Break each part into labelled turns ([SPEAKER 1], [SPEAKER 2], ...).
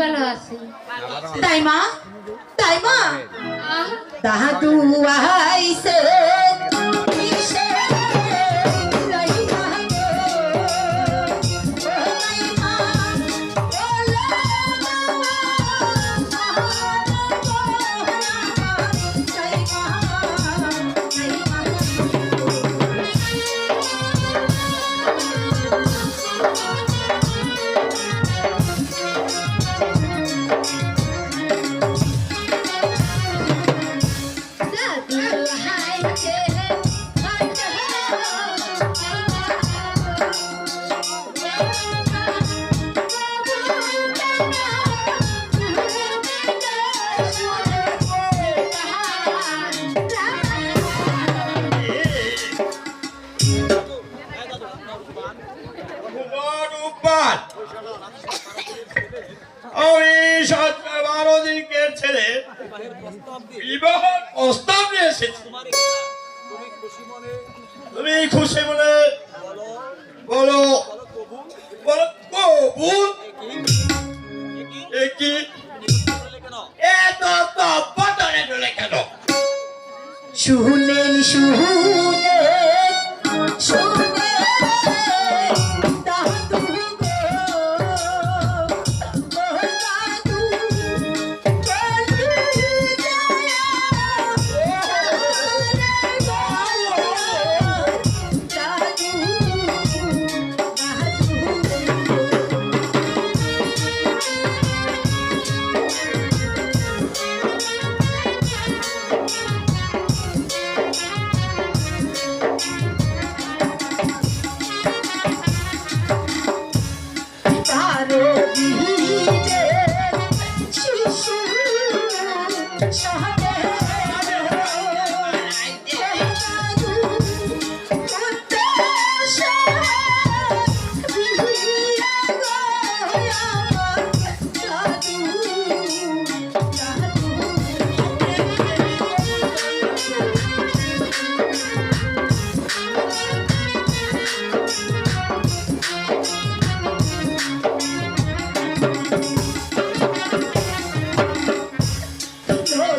[SPEAKER 1] ভালো
[SPEAKER 2] আছে।
[SPEAKER 3] তাই মা তাই মা
[SPEAKER 2] তাহা
[SPEAKER 3] তু আইছে
[SPEAKER 1] বিবাহ প্রস্তাব নিয়ে এসেছি তুমি খুশি মনে বলো বলো কবুল কি এত কেন
[SPEAKER 3] শুনেন শুনেন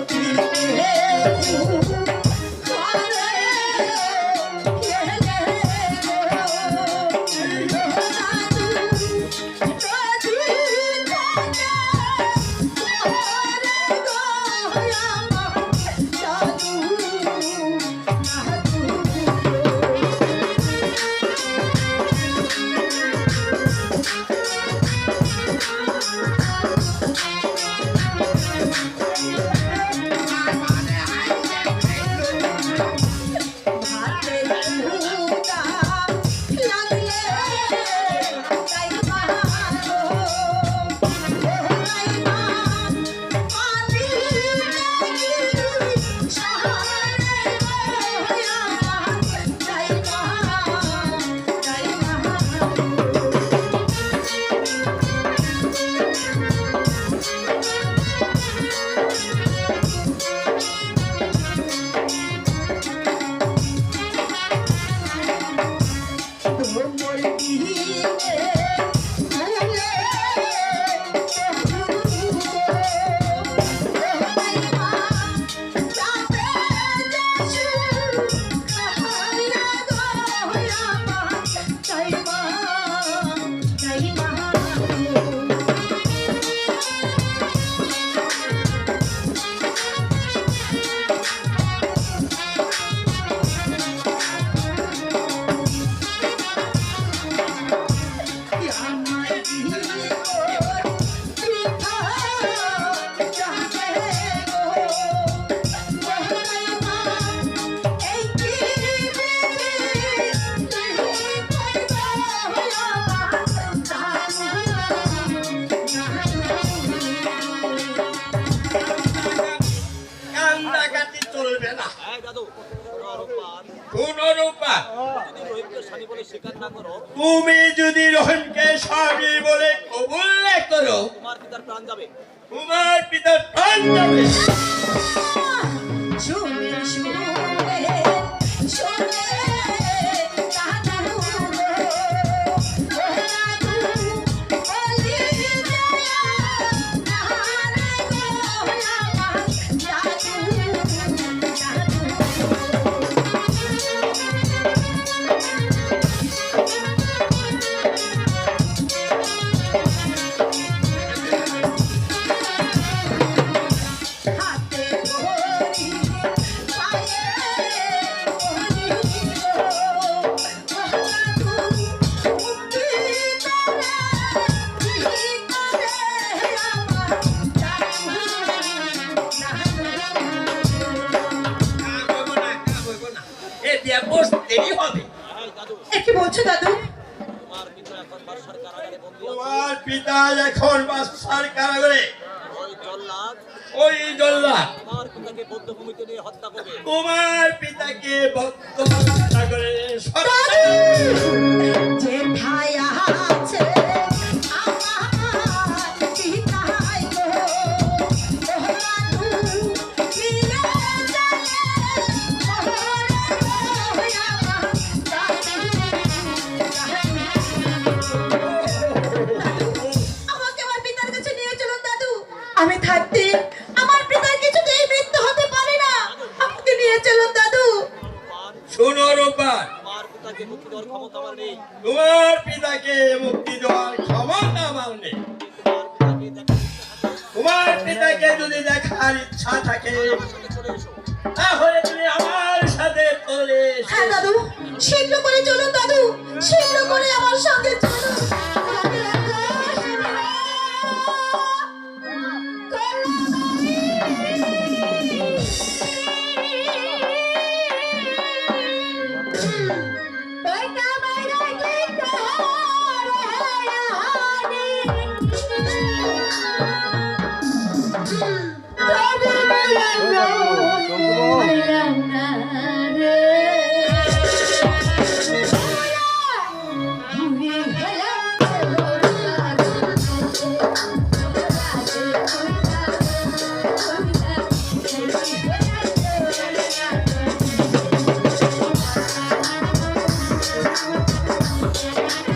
[SPEAKER 1] কান্দাকাটি তুমি যদি রোহনকে স্বামী বলে কবুল না করো
[SPEAKER 4] তোমার পিতার প্রাণ যাবে।
[SPEAKER 1] তোমার পিতার প্রাণ যাবে। হবে।
[SPEAKER 3] কি বলছো দাদু?
[SPEAKER 4] তোমার পিতা এখন বাসার কারাগারে বন্দী আছে
[SPEAKER 1] তোমার
[SPEAKER 4] ওই জল্লাদ পিতাকে বদ্ধ হত্যা
[SPEAKER 1] করে
[SPEAKER 4] তোমার পিতাকে
[SPEAKER 1] যদি দেখার ইচ্ছা থাকে, তাহলে তুমি আমার সাথে চলে
[SPEAKER 3] হ্যাঁ দাদু, শীঘ্র করে চলুন, দাদু। শীঘ্র করে আমার সঙ্গে চলুন।
[SPEAKER 2] Thank you.